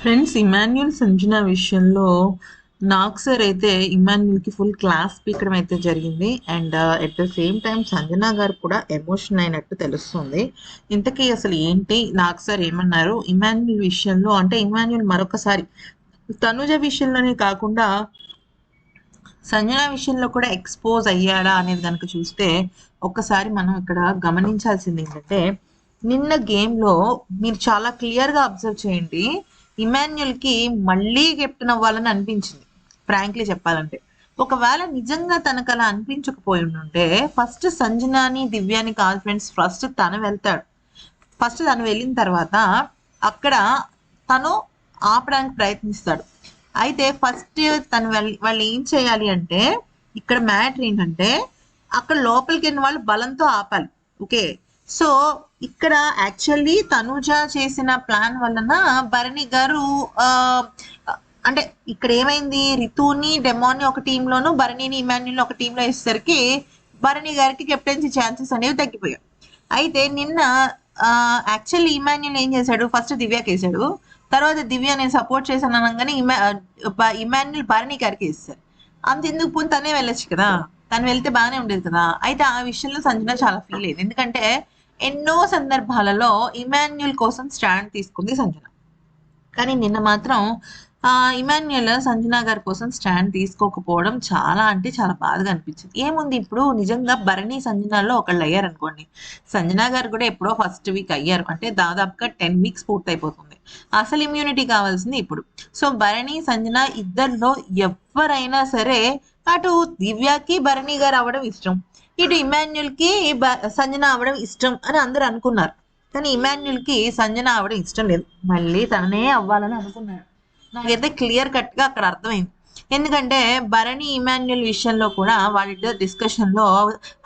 Friends Emmanuel Sanjana విషయంలో నాకు sir అయితే ఇమాన్యుల్కి ఫుల్ క్లాస్ పీకడం అయితే జరిగింది. And at the same time Sanjana గారు కూడా ఎమోషన్ అయినట్టు తెలుస్తుంది. ఇంతకీ అసలు ఏంటి నాకు సార్ ఏమన్నారు? ఇమాన్యుల్ విషయంలో అంటే ఇమాన్యుల్ మరొకసారి తనుజ విషయంలోనే కాకుండా సంజన విషయంలో కూడా ఎక్స్పోజ్ అయ్యాడా అనేది కనుక చూస్తే ఒక్కసారి మనం ఇక్కడ గమనించాల్సింది ఏంటంటే నిన్న గేమ్లో మీరు చాలా క్లియర్గా అబ్జర్వ్ చేయండి. ఇమాన్యుల్కి మళ్ళీ కెప్టెన్ అవ్వాలని అనిపించింది ఫ్రాంక్లీ చెప్పాలంటే. ఒకవేళ నిజంగా తనకు అలా అనిపించకపోయి ఉంటే ఫస్ట్ సంజనాని దివ్యాని కాల్ ఫ్రెండ్స్ ఫస్ట్ తను వెళ్తాడు. ఫస్ట్ తను వెళ్ళిన తర్వాత అక్కడ తను ఆపడానికి ప్రయత్నిస్తాడు. అయితే ఫస్ట్ తను వాళ్ళు ఏం చేయాలి అంటే ఇక్కడ మ్యాటర్ ఏంటంటే అక్కడ లోపలికి వెళ్ళిన వాళ్ళు బలంతో ఆపాలి. ఓకే? సో ఇక్కడ యాక్చువల్లీ తనుజ చేసిన ప్లాన్ వలన భరణి గారు అంటే ఇక్కడ ఏమైంది? రితుని డెమోని ఒక టీంలోను భరణిని ఇమాన్యుల్ ఒక టీంలో వేసేసరికి భరణి గారికి కెప్టెన్సీ ఛాన్సెస్ అనేవి తగ్గిపోయాయి. అయితే నిన్న యాక్చువల్లీ ఇమాన్యుల్ ఏం చేశాడు? ఫస్ట్ దివ్యకి వేసాడు తర్వాత దివ్య నేను సపోర్ట్ చేశాను అనగానే ఇమా ఇమాన్యుల్ భరణి గారికి వేస్తారు అంతెందుకు పోనీ తనే వెళ్ళొచ్చు కదా? తను వెళ్తే బాగానే ఉండేది కదా? అయితే ఆ విషయంలో సంజన చాలా ఫీల్ అయింది ఎందుకంటే ఎన్నో సందర్భాలలో ఇమాన్యుల్ కోసం స్టాండ్ తీసుకుంది సంజన. కానీ నిన్న మాత్రం ఇమాన్యుల్ సంజన గారి కోసం స్టాండ్ తీసుకోకపోవడం చాలా అంటే చాలా బాధగా అనిపించింది. ఏముంది ఇప్పుడు? నిజంగా భరణి సంజనాలో ఒకళ్ళు అయ్యారు అనుకోండి. సంజన గారు కూడా ఎప్పుడో ఫస్ట్ వీక్ అయ్యారు. అంటే దాదాపుగా టెన్ వీక్స్ పూర్తయిపోతుంది. అసలు ఇమ్యూనిటీ కావాల్సింది ఇప్పుడు. సో భరణి సంజన ఇద్దరిలో ఎవరైనా సరే అటు దివ్యాకి భరణి గారు అవ్వడం ఇష్టం. ఇటు ఇమాన్యుల్కి సంజన అవ్వడం ఇష్టం అని అందరూ అనుకున్నారు. కానీ ఇమాన్యుల్కి సంజన అవ్వడం ఇష్టం లేదు. మళ్ళీ తననే అవ్వాలని అనుకున్నాడు నాకైతే క్లియర్ కట్గా అక్కడ అర్థమైంది. ఎందుకంటే భరణి ఇమాన్యుల్ విషయంలో కూడా వాళ్ళిద్దరు డిస్కషన్లో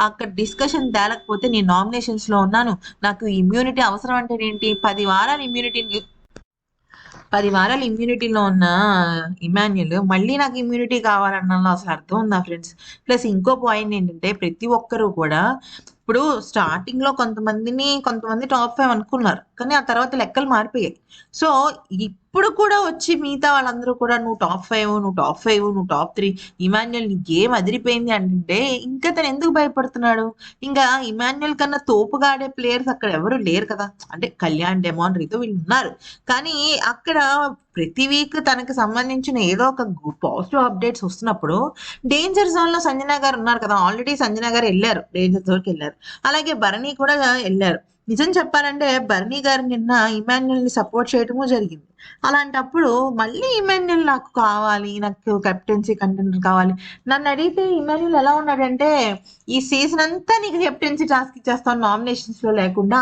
అక్కడ డిస్కషన్ తేలకపోతే నేను నామినేషన్స్లో ఉన్నాను. నాకు ఇమ్యూనిటీ అవసరం అంటే ఏంటి పది వారాలు ఇమ్యూనిటీ పది వారాలు ఇమ్యూనిటీలో ఉన్న ఇమాన్యుల్ మళ్ళీ నాకు ఇమ్యూనిటీ కావాలన్న అసలు అర్థం ఉందా ఫ్రెండ్స్ ప్లస్ ఇంకో పాయింట్ ఏంటంటే ప్రతి ఒక్కరూ కూడా ఇప్పుడు స్టార్టింగ్లో కొంతమందిని కొంతమంది టాప్ ఫైవ్ అనుకున్నారు. కానీ ఆ తర్వాత లెక్కలు మారిపోయాయి. సో ఇప్పుడు కూడా వచ్చి మిగతా వాళ్ళందరూ కూడా నువ్వు టాప్ ఫైవ్ నువ్వు టాప్ ఫైవ్ నువ్వు టాప్ త్రీ ఇమాన్యుయల్ నీ గేమ్ అదిరిపోయింది అంటే ఇంకా తను ఎందుకు భయపడుతున్నాడు? ఇంకా ఇమాన్యుయల్ కన్నా తోపుగా ఆడే ప్లేయర్స్ అక్కడ ఎవరు లేరు కదా. అంటే కళ్యాణ్ డెమాన్ రీతో వీళ్ళు ఉన్నారు. కానీ అక్కడ ప్రతి వీక్ తనకి సంబంధించిన ఏదో ఒక పాజిటివ్ అప్డేట్స్ వస్తున్నప్పుడు డేంజర్ జోన్లో సంజన గారు ఉన్నారు కదా. ఆల్రెడీ సంజన గారు వెళ్ళారు. డేంజర్ జోన్కి వెళ్ళారు. అలాగే భరణి కూడా వెళ్ళారు. నిజం చెప్పాలంటే భరణి గారు నిన్న ఇమాన్యుల్ని సపోర్ట్ చేయడము జరిగింది. అలాంటప్పుడు మళ్ళీ ఇమాన్యుల్ నాకు కావాలి నాకు కెప్టెన్సీ కంటెండర్ కావాలి. నన్ను అడిగితే ఇమాన్యుల్ ఎలా ఉన్నాడంటే ఈ సీజన్ అంతా నీకు కెప్టెన్సీ టాస్క్ ఇచ్చేస్తాం నామినేషన్స్లో లేకుండా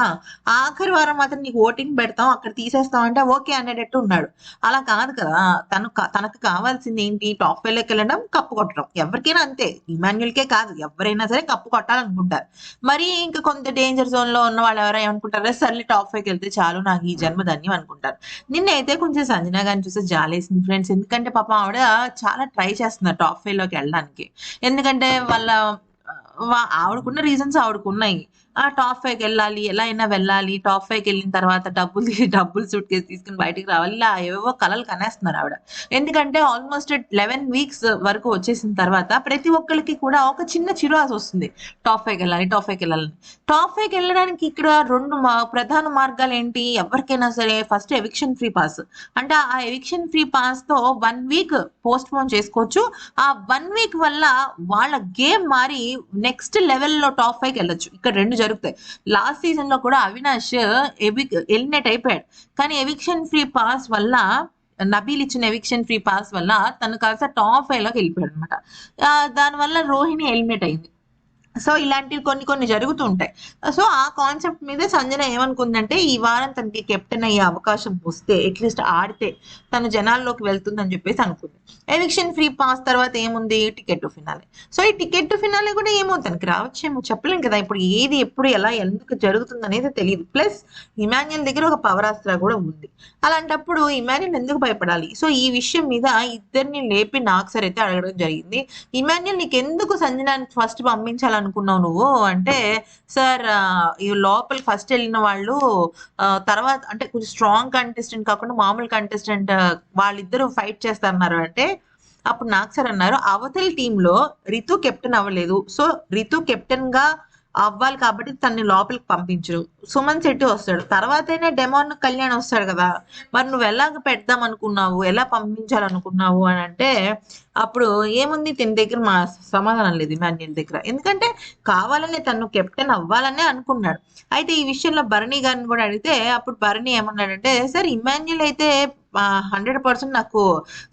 ఆఖరి వారం మాత్రం నీకు ఓటింగ్ పెడతాం అక్కడ తీసేస్తాం అంటే ఓకే అనేటట్టు ఉన్నాడు. అలా కాదు కదా తను తనకు కావాల్సింది ఏంటి? టాప్ ఫైవ్లోకి వెళ్ళడం కప్పు కొట్టడం. ఎవరికైనా అంతే ఇమాన్యుల్కే కాదు ఎవరైనా సరే కప్పు కొట్టాలనుకుంటారు. మరి ఇంకా కొంత డేంజర్ జోన్లో ఉన్న వాళ్ళు ఎవరైనా అనుకుంటారు సర్లే టాప్ ఫైవ్కి వెళ్తే చాలు నాకు ఈ జన్మ ధన్యం అనుకుంటారు. నిన్న అయితే కొంచెం సంజన గారిని చూస్తే జాలేసింది ఫ్రెండ్స్ ఎందుకంటే పాప ఆవిడ చాలా ట్రై చేస్తున్నారు టాప్ ఫైవ్లోకి వెళ్ళడానికి. ఎందుకంటే వాళ్ళ ఆవిడకున్న రీజన్స్ ఆవిడకున్నాయి. ఆ టాప్ ఫైవ్కి వెళ్ళాలి ఎలా అయినా వెళ్ళాలి టాప్ ఫైవ్కి వెళ్ళిన తర్వాత డబ్బులు డబ్బులు సూట్ కేసు తీసుకుని బయటికి రావాలి ఇలా ఏవేవో కలలు కనేస్తున్నారు ఆవిడ. ఎందుకంటే ఆల్మోస్ట్ లెవెన్ వీక్స్ వరకు వచ్చేసిన తర్వాత ప్రతి ఒక్కరికి కూడా ఒక చిన్న చిరువాస వస్తుంది. టాప్ ఫైవ్కి వెళ్ళాలి టాప్ ఫైవ్కి వెళ్ళాలని. టాప్ ఫైవ్కి వెళ్ళడానికి ఇక్కడ రెండు మా- ప్రధాన మార్గాలు ఏంటి? ఎవరికైనా సరే ఫస్ట్ ఎవిక్షన్ ఫ్రీ పాస్ అంటే ఆ ఎవిక్షన్ ఫ్రీ పాస్తో వన్ వీక్ పోస్ట్ పోన్ చేసుకోవచ్చు. ఆ వన్ వీక్ వల్ల వాళ్ళ గేమ్ మారి నెక్స్ట్ నెక్స్ట్ లెవెల్లో టాప్ ఫైవ్ వెళ్ళొచ్చు. ఇక్కడ రెండు జరుగుతాయి. లాస్ట్ సీజన్లో కూడా అవినాష్ ఎవి ఎలిమినేట్ అయిపోయాడు. కానీ ఎవిక్షన్ ఫ్రీ పాస్ వల్ల నబీల్ ఇచ్చిన ఎవిక్షన్ ఫ్రీ పాస్ వల్ల తను కాస్త టాప్ ఫైవ్లోకి వెళ్ళిపోయాడు అనమాట దానివల్ల రోహిణి ఎలిమినేట్ అయింది. సో ఇలాంటివి కొన్ని కొన్ని జరుగుతూ ఉంటాయి సో ఆ కాన్సెప్ట్ మీద సంజన ఏమనుకుందంటే ఈ వారం తనకి కెప్టెన్ అయ్యే అవకాశం వస్తే అట్లీస్ట్ ఆడితే తన జనాల్లోకి వెళ్తుందని చెప్పేసి అనుకుంది. ఎవిక్షన్ ఫ్రీ పాస్ తర్వాత ఏముంది? Ticket to finale. సో ఈ టికెట్ టు ఫినాలే కూడా ఏమో తనకి రావచ్చేమో చెప్పలేం కదా. ఇప్పుడు ఏది ఎప్పుడు ఎలా ఎందుకు జరుగుతుంది అనేది తెలియదు ప్లస్ ఇమాన్యుల్ దగ్గర ఒక పవరాస్త్ర కూడా ఉంది. అలాంటప్పుడు ఇమాన్యుల్ ఎందుకు భయపడాలి? సో ఈ విషయం మీద ఇద్దరిని లేపి నాకు సరే అయితే అడగడం జరిగింది. ఇమాన్యుల్ నీకు ఎందుకు సంజనాన్ని ఫస్ట్ పంపించాలని అనుకున్నావు నువ్వు? అంటే సార్ ఈ లోపల ఫస్ట్ వెళ్ళిన వాళ్ళు తర్వాత అంటే కొంచెం స్ట్రాంగ్ కంటెస్టెంట్ కాకుండా మామూలు కంటెస్టెంట్ వాళ్ళిద్దరూ ఫైట్ చేస్తారన్నారు. అంటే అప్పుడు నాకు సార్ అన్నారు అవతల టీంలో రితు కెప్టెన్ అవ్వలేదు. సో రితు కెప్టెన్గా అవ్వాలి కాబట్టి తన్ని లోపలికి పంపించరు. సుమన్ శెట్టి వస్తాడు. తర్వాతనే డెమోన్ కళ్యాణ్ వస్తాడు కదా. మరి నువ్వు ఎలాగ పెడదాం అనుకున్నావు? ఎలా పంపించాలనుకున్నావు అని అంటే అప్పుడు ఏముంది? తిని దగ్గర మా సమాధానం లేదు ఇమాన్యుల్ దగ్గర. ఎందుకంటే కావాలనే తను కెప్టెన్ అవ్వాలనే అనుకున్నాడు. అయితే ఈ విషయంలో భరణి గారిని కూడా అడిగితే అప్పుడు భరణి ఏమన్నాడంటే సార్ ఇమాన్యుల్ అయితే హండ్రెడ్ పర్సెంట్ నాకు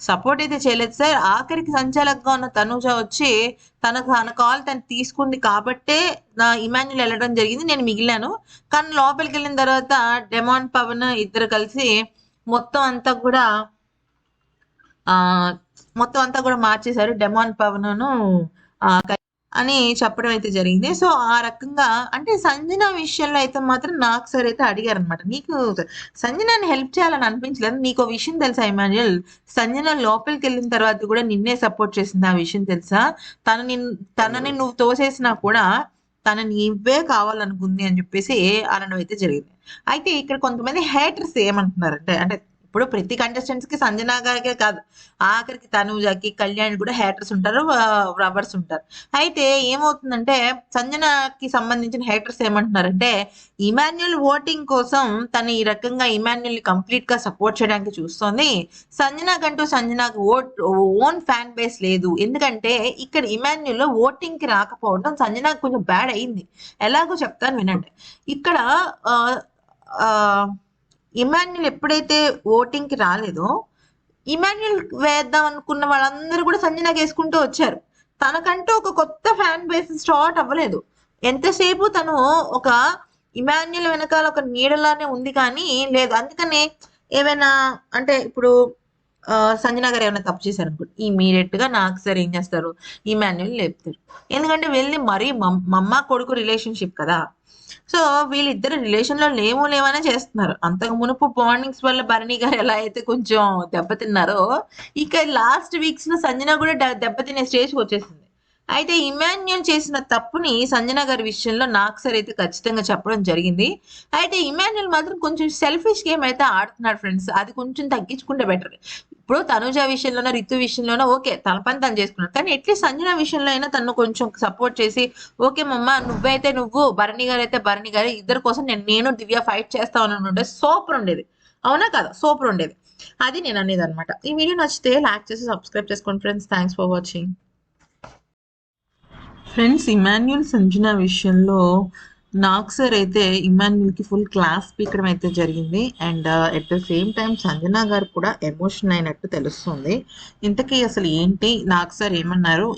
సపోర్ట్ అయితే చేయలేదు సార్. ఆఖరికి సంచాలకుగా ఉన్న తనూజ వచ్చి తనకు తన కాల్ తను తీసుకుంది కాబట్టే నా ఇమాన్యుల్ వెళ్ళడం జరిగింది నేను మిగిలాను. కానీ లోపలికి వెళ్ళిన తర్వాత డెమాన్ పవన్ ఇద్దరు కలిసి మొత్తం అంతా కూడా ఆ మొత్తం అంతా కూడా మార్చేశారు. డెమాన్ పవన్ను ఆ, అని చెప్పడం అయితే జరిగింది. సో ఆ రకంగా అంటే సంజన విషయంలో అయితే మాత్రం నాకు సార్ అయితే అడిగారు అనమాట నీకు సంజనాన్ని హెల్ప్ చేయాలని అనిపించలేదు. నీకు ఒక విషయం తెలుసా ఇమాన్యుల్ సంజన లోపలికి వెళ్ళిన తర్వాత కూడా నిన్నే సపోర్ట్ చేసింది ఆ విషయం తెలుసా? తన నిన్ను తనని నువ్వు తోసేసినా కూడా తన నీవే కావాలనుకుంది అని చెప్పేసి అనడం అయితే జరిగింది. అయితే ఇక్కడ కొంతమంది హేటర్స్ ఏమంటున్నారంటే అంటే ఇప్పుడు ప్రతి కంటెస్టెంట్స్కి సంజనా గారికే కాదు. ఆఖరికి తనుజాకి కళ్యాణ్ కూడా హేటర్స్ ఉంటారు రవర్స్ ఉంటారు. అయితే ఏమవుతుందంటే సంజనాకి సంబంధించిన హేటర్స్ ఏమంటున్నారంటే ఇమాన్యుల్ ఓటింగ్ కోసం తను ఈ రకంగా ఇమాన్యుల్ కంప్లీట్గా సపోర్ట్ చేయడానికి చూస్తోంది. సంజనా కంటూ సంజనాకి ఓట్ ఓన్ ఫ్యాన్ బేస్ లేదు. ఎందుకంటే ఇక్కడ ఇమాన్యుల్ ఓటింగ్కి రాకపోవడం సంజనాకు కొంచెం బ్యాడ్ అయింది. ఎలాగో చెప్తాను వినండి. ఇక్కడ ఆ, ఇమాన్యుల్ ఎప్పుడైతే ఓటింగ్కి రాలేదో ఇమాన్యుల్ వేద్దాం అనుకున్న వాళ్ళందరూ కూడా సంజనాకి వేసుకుంటూ వచ్చారు. తనకంటూ ఒక కొత్త ఫ్యాన్ బేస్ స్టార్ట్ అవ్వలేదు. ఎంతసేపు తను ఒక ఇమాన్యుల్ వెనకాల ఒక నీడలానే ఉంది కానీ లేదు అందుకనే ఏమైనా అంటే ఇప్పుడు సంజన గారు ఏమైనా తప్పు చేశారు అనుకోండి ఇమీడియట్గా నాకు సార్ ఏం చేస్తారు? ఇమాన్యుల్ లేపుతారు. ఎందుకంటే వీళ్ళని మరీ మమ్- మమ్మ కొడుకు రిలేషన్షిప్ కదా. సో వీళ్ళిద్దరు రిలేషన్లో లేవు లేవనే చేస్తున్నారు. అంతకు మునుపు బాండింగ్స్ వల్ల భరణి గారు ఎలా అయితే కొంచెం దెబ్బతిన్నారో ఇక లాస్ట్ వీక్స్లో సంజన కూడా దెబ్బతినే స్టేజ్ వచ్చేసింది. అయితే ఇమాన్యుల్ చేసిన తప్పుని సంజన గారి విషయంలో నాకు సార్ అయితే ఖచ్చితంగా చెప్పడం జరిగింది. అయితే ఇమాన్యుల్ మాత్రం కొంచెం సెల్ఫిష్ గేమ్ అయితే ఆడుతున్నాడు ఫ్రెండ్స్ అది కొంచెం తగ్గించుకుంటే బెటర్ ఇప్పుడు తనుజ విషయంలోనో రితు విషయంలోనో ఓకే తన పని తను చేసుకున్నాడు. కానీ ఎట్లీస్ట్ సంజన విషయంలో అయినా తను కొంచెం సపోర్ట్ చేసి ఓకే మమ్మ నువ్వైతే నువ్వు భరణి గారు అయితే భరణి గారు ఇద్దరు కోసం నేను నేను దివ్య ఫైట్ చేస్తా అని ఉండే సూపర్ ఉండేది. అవునా కదా? సూపర్ ఉండేది. అది నేను అనేది అనమాట ఈ వీడియో నచ్చితే లైక్ చేసి సబ్స్క్రైబ్ చేసుకోండి friends thanks for watching friends Emmanuel Sanjana విషయంలో నాగ్ సార్ అయితే ఇమాన్యుల్కి ఫుల్ క్లాస్ పీకడం అయితే జరిగింది. And at the same time Sanjana గారు కూడా ఎమోషన్ అయినట్టు తెలుస్తుంది. ఇంతకీ అసలు ఏంటి? నాగ్ సార్ ఏమన్నారు?